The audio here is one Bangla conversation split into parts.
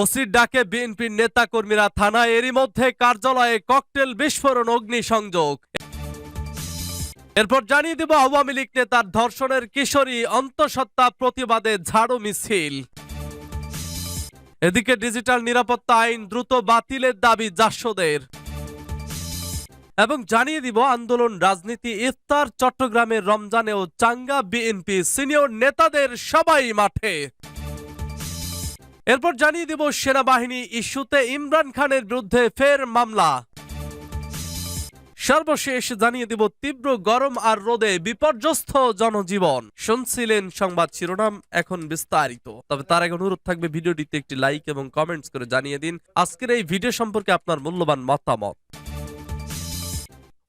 ওসির ডাকে বিএনপির নেতাকর্মীরা থানায় এরই মধ্যে কার্যালয়ে ককটেল বিস্ফোরণ অগ্নিসংযোগ এরপর জানিয়ে দেব আওয়ামী লীগ নেতার ধর্ষণের কিশোরী অন্তঃসত্ত্বা প্রতিবাদে ঝাড়ু মিছিল। এদিকে ডিজিটাল নিরাপত্তা আইন দ্রুত বাতিলের দাবি জাসদের। এবং জানিয়ে দিব আন্দোলন রাজনীতি ইফতার চট্টগ্রামের রমজানেও চাঙ্গা বিএনপি সিনিয়র নেতাদের সবাই মাঠে। এরপর জানিয়ে দিব সেনাবাহিনী ইস্যুতে ইমরান খানের বিরুদ্ধে ফের মামলা। সর্বশেষ জানিয়ে দিব তীব্র গরম আর রোদে বিপর্যস্ত জনজীবন। শুনছিলেন সংবাদ শিরোনাম, এখন বিস্তারিত। তবে তার আগে অনুরোধ থাকবে ভিডিওটিতে একটি লাইক এবং কমেন্টস করে জানিয়ে দিন। আজকের এই ভিডিও সম্পর্কে আপনার মূল্যবান মতামত।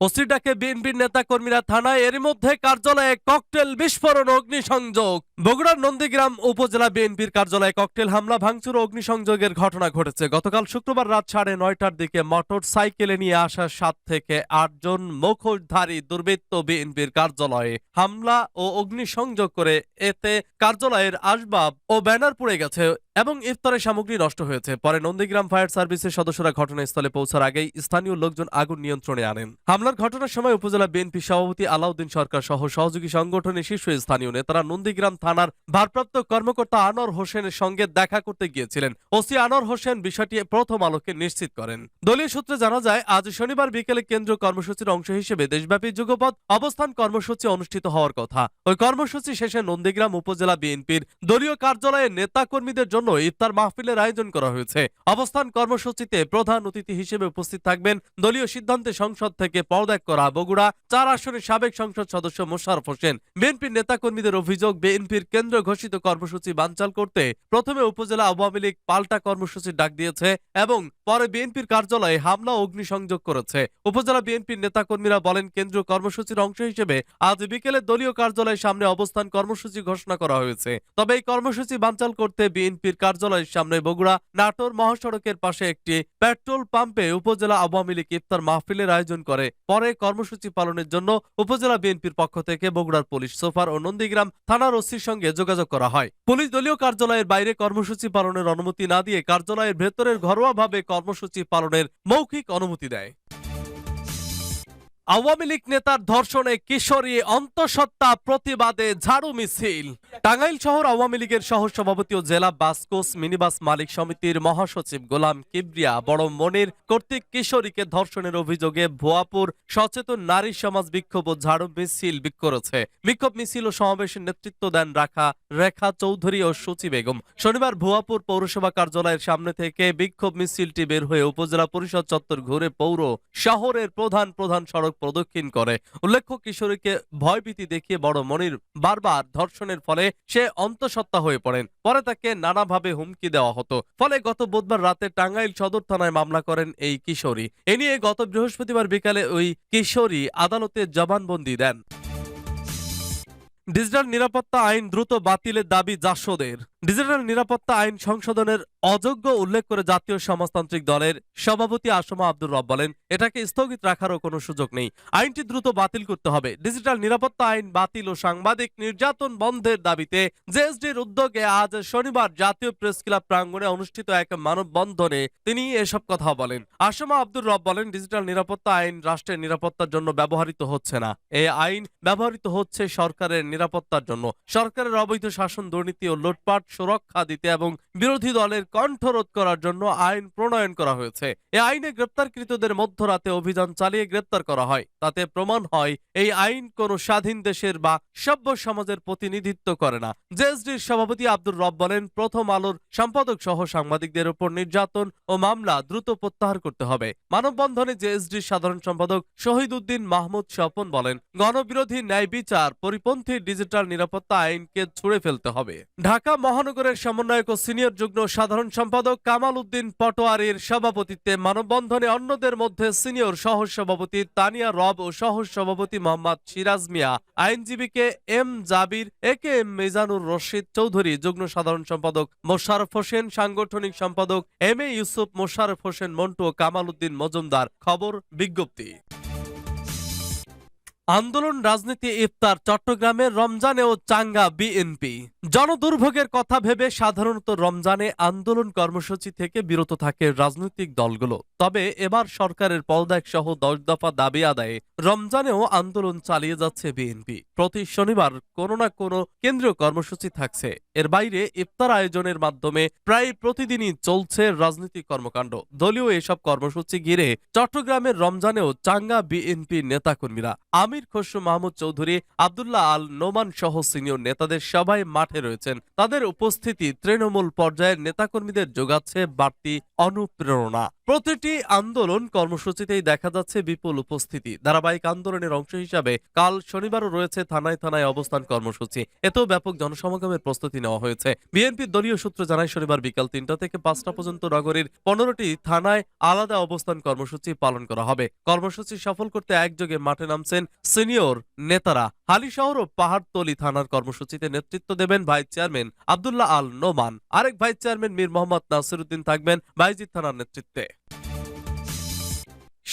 ওসিডাকে বিএনপির নেতা কর্মীরা থানায় এর মধ্যে কার্যালয়ে ককটেল বিস্ফোরণ অগ্নিসংযোগ। বগুড়ার নন্দীগ্রাম উপজেলা বিএনপির কার্যালয়ে ককটেল হামলা, ভাঙচুর অগ্নিসংযোগের ঘটনা ঘটেছে। গতকাল শুক্রবার রাত সাড়ে নয়টার দিকে মোটর সাইকেলে নিয়ে আসা সাত থেকে আটজন মুখোশধারী দুর্বৃত্ত বিএনপির কার্যালয়ে হামলা ও অগ্নিসংযোগ করে এতে কার্যালয়ের আসবাব ও ব্যানার পুড়ে গেছে। এবং ইফতারের সামগ্রী নষ্ট হয়েছে। পরে নন্দীগ্রাম ফায়ার সার্ভিসের সদস্যরা ঘটনাস্থলে পৌঁছার আগেই স্থানীয় লোকজন আগুন নিয়ন্ত্রণে আনেন। হামলার ঘটনার সময় উপজেলা বিএনপি সভাপতি আলাউদ্দিন সরকার সহ সহযোগী সংগঠনের শীর্ষ স্থানীয় নেতারা নন্দীগ্রাম থানার ভারপ্রাপ্ত কর্মকর্তা আনোয়ার হোসেনের সঙ্গে দেখা করতে গিয়েছিলেন। ওসি আনোয়ার হোসেন বিষয়টি প্রথম আলোকে নিশ্চিত করেন। দলীয় সূত্রে জানা যায়, আজ শনিবার বিকেলে কেন্দ্রীয় কর্মসূচির অংশ হিসেবে দেশব্যাপী যুগপথ অবস্থান কর্মসূচি অনুষ্ঠিত হওয়ার কথা। ওই কর্মসূচি শেষে নন্দীগ্রাম উপজেলা বিএনপির দলীয় কার্যালয়ে নেতাকর্মীদের জন্য ইফতার মাহফিলের আয়োজন করা হয়েছে। অবস্থান কর্মসূচিতে প্রধান অতিথি হিসেবে উপস্থিত থাকবেন দলীয় সিদ্ধান্তে সংসদ থেকে পদত্যাগ করা বগুড়া, চার আসনের সাবেক সংসদ সদস্য মোশারফ হোসেন। বিএনপির নেতাকর্মীদের অভিযোগ, বিএনপির কেন্দ্র ঘোষিত কর্মসূচি বানচাল করতে প্রথমে উপজেলা আওয়ামী লীগ পাল্টা কর্মসূচির ডাক দিয়েছে এবং পরে বিএনপির কার্যালয়ে হামলা অগ্নিসংযোগ করেছে। উপজেলা বিএনপির নেতাকর্মীরা বলেন কেন্দ্রীয় কর্মসূচির অংশ হিসেবে আজ বিকেলে দলীয় কার্যালয়ের সামনে অবস্থান কর্মসূচি ঘোষণা করা হয়েছে। তবে এই কর্মসূচি বানচাল করতে বিএনপির কার্যালয়ের সামনে বগুড়া নাটোর মহাসড়কের পাশে একটি পেট্রোল পাম্পে উপজেলা আওয়ামী লীগ ইফতার মাহফিলের আয়োজন করে। পরে কর্মসূচি পালনের জন্য উপজেলা বিএনপির পক্ষ থেকে বগুড়ার পুলিশ, সোফার ও নন্দীগ্রাম থানার ওসির সঙ্গে যোগাযোগ করা হয়। পুলিশ দলীয় কার্যালয়ের বাইরে কর্মসূচি পালনের অনুমতি না দিয়ে কার্যালয়ের ভেতরের ঘরোয়াভাবে কর্মসূচি পালনের মৌখিক অনুমতি দেয়। আওয়ামী লীগ নেতার ধর্ষণে কিশোরী অন্তঃসত্ত্বা প্রতিবাদে ঝাড়ু মিছিল। টাঙ্গাইল শহর আওয়ামী লীগের সহ সভাপতি ও জেলা বাসকোস মিনিবাস মালিক সমিতির মহাসচিব গোলাম কিবরিয়া বড় মনির কর্তৃক কিশোরীকে ধর্ষণের অভিযোগে ভুয়াপুর সচেতন নারী সমাজ বিক্ষোভ ও ঝাড়ু মিছিল করেছে। বিক্ষোভ মিছিল ও সমাবেশের নেতৃত্ব দেন রাখা রেখা চৌধুরী ও সূচি বেগম। শনিবার ভুয়াপুর পৌরসভা কার্যালয়ের সামনে থেকে বিক্ষোভ মিছিলটি বের হয়ে উপজেলা পরিষদ চত্বর ঘুরে পৌর শহরের প্রধান প্রধান সড়ক প্রদক্ষিণ করে। উল্লেখ্য, কিশোরীকে ভয়ভীতি দেখিয়ে বড় মনির বারবার ধর্ষণের ফলে সে অন্তঃসত্ত্বা হয়ে পড়েন। পরে তাকে নানাভাবে হুমকি দেওয়া হতো। ফলে গত বুধবার রাতে টাঙ্গাইল সদর থানায় মামলা করেন এই কিশোরী। এ নিয়ে গত বৃহস্পতিবার বিকালে ওই কিশোরী আদালতে জবানবন্দি দেন। ডিজিটাল নিরাপত্তা আইন দ্রুত বাতিলের দাবি জাসদের। ডিজিটাল নিরাপত্তা আইন সংশোধনের অযোগ্য উল্লেখ করে জাতীয় সমাজতান্ত্রিক দলের সভাপতি আসমা আব্দুর রব বলেন, এটাকে স্থগিত রাখারও কোনো সুযোগ নেই। আইনটি দ্রুত বাতিল করতে হবে। ডিজিটাল নিরাপত্তা আইন বাতিল ও সাংবাদিক নির্যাতন বন্ধের দাবিতে জেএসডির উদ্যোগে আজ শনিবার জাতীয় প্রেস ক্লাব প্রাঙ্গণে অনুষ্ঠিত এক মানববন্ধনে তিনি এসব কথা বলেন। আসমা আব্দুর রব বলেন, ডিজিটাল নিরাপত্তা আইন রাষ্ট্রের নিরাপত্তার জন্য ব্যবহৃত হচ্ছে না। এই আইন ব্যবহৃত হচ্ছে সরকারের নিরাপত্তার জন্য। সরকারের অবৈধ শাসন, দুর্নীতি ও লুটপাট সুরক্ষা দিতে এবং বিরোধী দলের কণ্ঠরোধ করার জন্য আইন প্রণয়ন করা হয়েছে। এই আইনে গ্রেপ্তারকৃতদের মধ্যরাতে অভিযান চালিয়ে গ্রেপ্তার করা হয়। তাতে প্রমাণ হয়, এই আইন কোন স্বাধীন দেশের বা সভ্য সমাজের প্রতিনিধিত্ব করে না। জেএসডির সভাপতি আব্দুর রব বলেন, প্রথম আলোর সম্পাদক সহ সাংবাদিকদের উপর নির্যাতন ও মামলা দ্রুত প্রত্যাহার করতে হবে। মানববন্ধনে জেএসডির সাধারণ সম্পাদক শহীদ উদ্দিন মাহমুদ স্বপন বলেন, গণবিরোধী ন্যায় বিচার পরিপন্থী ডিজিটাল নিরাপত্তা আইনকে ছুড়ে ফেলতে হবে। ঢাকা মহানগরের সমন্বয়ক ও সিনিয়র যুগ্ম সাধারণ সম্পাদক কামাল উদ্দিন পটোয়ারির সভাপতিত্বে মানববন্ধনে অন্যদের মধ্যে সিনিয়র সহ সভাপতি তানিয়া রব ও সহ সভাপতি Mohammad Siraj Mia, আইনজীবীকে M Jabir A K M Mizanur Rashid Chowdhury, যুগ্ম সাধারণ সম্পাদক মোশারফ হোসেন, সাংগঠনিক সম্পাদক এম এ ইউসুফ, মোশারফ হোসেন মন্টু ও কামাল উদ্দিন মজুমদার। খবর বিজ্ঞপ্তি। আন্দোলন রাজনীতি ইফতার চট্টগ্রামের রমজানেও চাঙ্গা বিএনপি। জনদুর্ভোগের কথা ভেবে সাধারণত রমজানে আন্দোলন কর্মসূচি থেকে বিরত থাকে রাজনৈতিক দলগুলো। তবে এবার সরকারের পদত্যাগ সহ দশ দফা দাবি আদায়ে রমজানেও আন্দোলন চালিয়ে যাচ্ছে বিএনপি। প্রতি শনিবার কোনো না কোনো কেন্দ্রীয় কর্মসূচি থাকছে। এর বাইরে ইফতার আয়োজনের মাধ্যমে প্রায় প্রতিদিনই চলছে রাজনৈতিক কর্মকাণ্ড। দলীয় এসব কর্মসূচি ঘিরে চট্টগ্রামের রমজানেও চাঙ্গা বিএনপি নেতাকর্মীরা আমির খসরু মাহমুদ চৌধুরী, আবদুল্লাহ আল নোমান সহ সিনিয়র নেতাদের সবাই মাঠে রয়েছেন। তাদের উপস্থিতি তৃণমূল পর্যায়ের নেতাকর্মীদের যোগাচ্ছে বাড়তি অনুপ্রেরণা। প্রতিটি আন্দোলন কর্মসূচিতেই দেখা যাচ্ছে বিপুল উপস্থিতি। ধারাবাহিক আন্দোলনের অংশ হিসাবে কাল শনিবারও রয়েছে থানায় থানায় অবস্থান কর্মসূচি। এতেও ব্যাপক জনসমাগমের প্রস্তুতি নেওয়া হয়েছে। বিএনপির দলীয় সূত্র জানায়, শনিবার বিকাল তিনটা থেকে পাঁচটা পর্যন্ত নগরীর পনেরোটি থানায় আলাদা অবস্থান কর্মসূচি পালন করা হবে। কর্মসূচি সফল করতে একযোগে মাঠে নামছেন সিনিয়র নেতারা। হালিশহর ও পাহাড়তলি থানার কর্মসূচিতে নেতৃত্ব দেবেন ভাইস চেয়ারম্যান আবদুল্লাহ আল নোমান। আরেক ভাইস চেয়ারম্যান মীর মোহাম্মদ নাসিরুদ্দিন থাকবেন। বাইজিদ থানার নেতৃত্বে।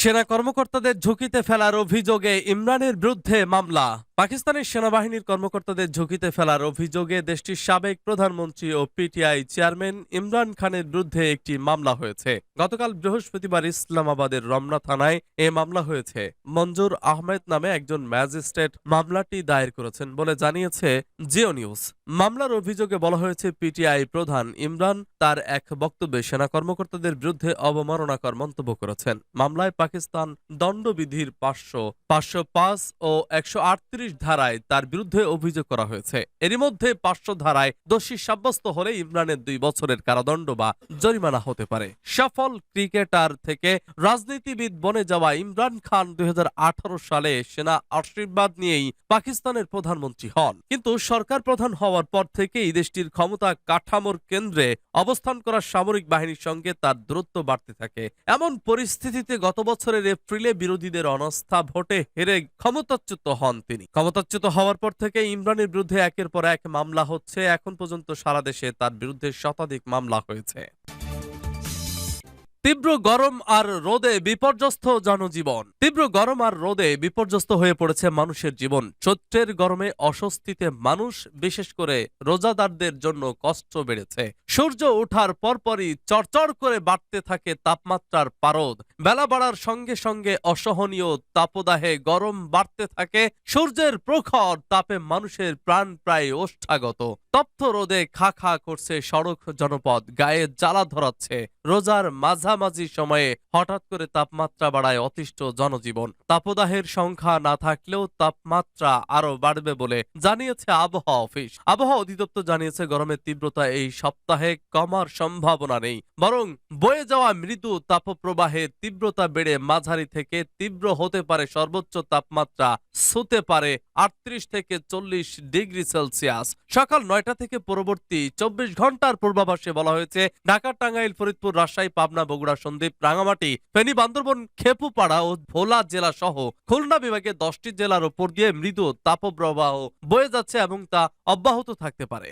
সেনা কর্মকর্তাদের ঝুঁকিতে ফেলার অভিযোগে ইমরানের বিরুদ্ধে মামলা। পাকিস্তানের সেনাবাহিনীর কর্মকর্তাদের ঝুঁকিতে ফেলার অভিযোগে দেশটির সাবেক প্রধানমন্ত্রী ও পিটিআই চেয়ারম্যান ইমরান খানের বিরুদ্ধে একটি মামলা হয়েছে। গতকাল বৃহস্পতিবার ইসলামাবাদের রমনা থানায় এ মামলা হয়েছে। মঞ্জুর আহমেদ নামে একজন ম্যাজিস্ট্রেট মামলাটি দায়ের করেছেন বলে জানিয়েছে জিও নিউজ। মামলার অভিযোগে বলা হয়েছে, পিটিআই প্রধান ইমরান তার এক বক্তব্যে সেনা কর্মকর্তাদের বিরুদ্ধে অবমাননাকর মন্তব্য করেছেন। মামলায় পাকিস্তান দণ্ডবিধির পাঁচশো পাঁচশো পাঁচ ও একশো আটত্রিশ ধারায় তার বিরুদ্ধে অভিযোগ করা হয়েছে। এরই মধ্যে পাঁচশো ধারায় দোষী সাব্যস্ত হলে ইমরানের দুই বছরের কারাদণ্ড বা জরিমানা হতে পারে। সফল ক্রিকেটার থেকে রাজনীতিবিদ বনে যাওয়া ইমরান খান দুই সালে সেনা আশীর্বাদ নিয়েই পাকিস্তানের প্রধানমন্ত্রী হন। কিন্তু সরকার প্রধান হওয়ার পর থেকেই দেশটির ক্ষমতা কাঠামোর কেন্দ্রে অবস্থান করা সামরিক বাহিনীর সঙ্গে তার দূরত্ব বাড়তে থাকে। এমন পরিস্থিতিতে গত বছরের এপ্রিলে বিরোধীদের অনাস্থা ভোটে হেরে ক্ষমতাচ্যুত হন তিনি। ক্ষমতাচ্যুত হওয়ার পর থেকে ইমরানের বিরুদ্ধে একের পর এক মামলা হচ্ছে। এখন পর্যন্ত সারা দেশে তার বিরুদ্ধে শতাধিক মামলা হয়েছে। তীব্র গরম আর রোদে বিপর্যস্ত জনজীবন। তীব্র গরম আর রোদে বিপর্যস্ত হয়ে পড়েছে মানুষের জীবন। চৈত্রের গরমে অস্বস্তিতে মানুষ, বিশেষ করে রোজাদারদের জন্য কষ্ট বেড়েছে। সূর্য ওঠার পরপরই চড়চড় করে বাড়তে থাকে তাপমাত্রার পারদ। বেলা বাড়ার সঙ্গে সঙ্গে অসহনীয় তাপদাহে গরম বাড়তে থাকে। সূর্যের প্রখর তাপে মানুষের প্রাণ প্রায় ওষ্ঠাগত। তপ্ত রোদে খা খা করছে সড়ক জনপদ, গায়ে জ্বালা ধরাচ্ছে রোজার মাঝামাঝি সময়ে হঠাৎ করে তাপমাত্রা বাড়ায় অতিষ্ঠ জনজীবন। তাপদাহের সংখ্যা না থাকলেও তাপমাত্রা আরও বাড়বে বলে জানিয়েছে আবহাওয়া অফিস। আবহাওয়া অধিদপ্তর জানিয়েছে, গরমের তীব্রতা এই সপ্তাহে কমার সম্ভাবনা নেই। বরং বয়ে যাওয়া মৃদু তাপপ্রবাহের তীব্রতা বেড়ে মাঝারি থেকে তীব্র হতে পারে সর্বোচ্চ তাপমাত্রা ছুতে পারে আটত্রিশ থেকে চল্লিশ ডিগ্রি সেলসিয়াস। সকাল নয়টা থেকে পরবর্তী চব্বিশ ঘণ্টার পূর্বাভাসে বলা হয়েছে ঢাকা টাঙ্গাইল, ফরিদপুর রাজশাহী, পাবনা, বগুড়া, সন্দ্বীপ, রাঙামাটি, ফেনী, বান্দরবন, খেপুপাড়া ও ভোলা জেলা সহ খুলনা বিভাগে দশটি জেলার ওপর দিয়ে মৃদু তাপপ্রবাহ বয়ে যাচ্ছে এবং তা অব্যাহত থাকতে পারে।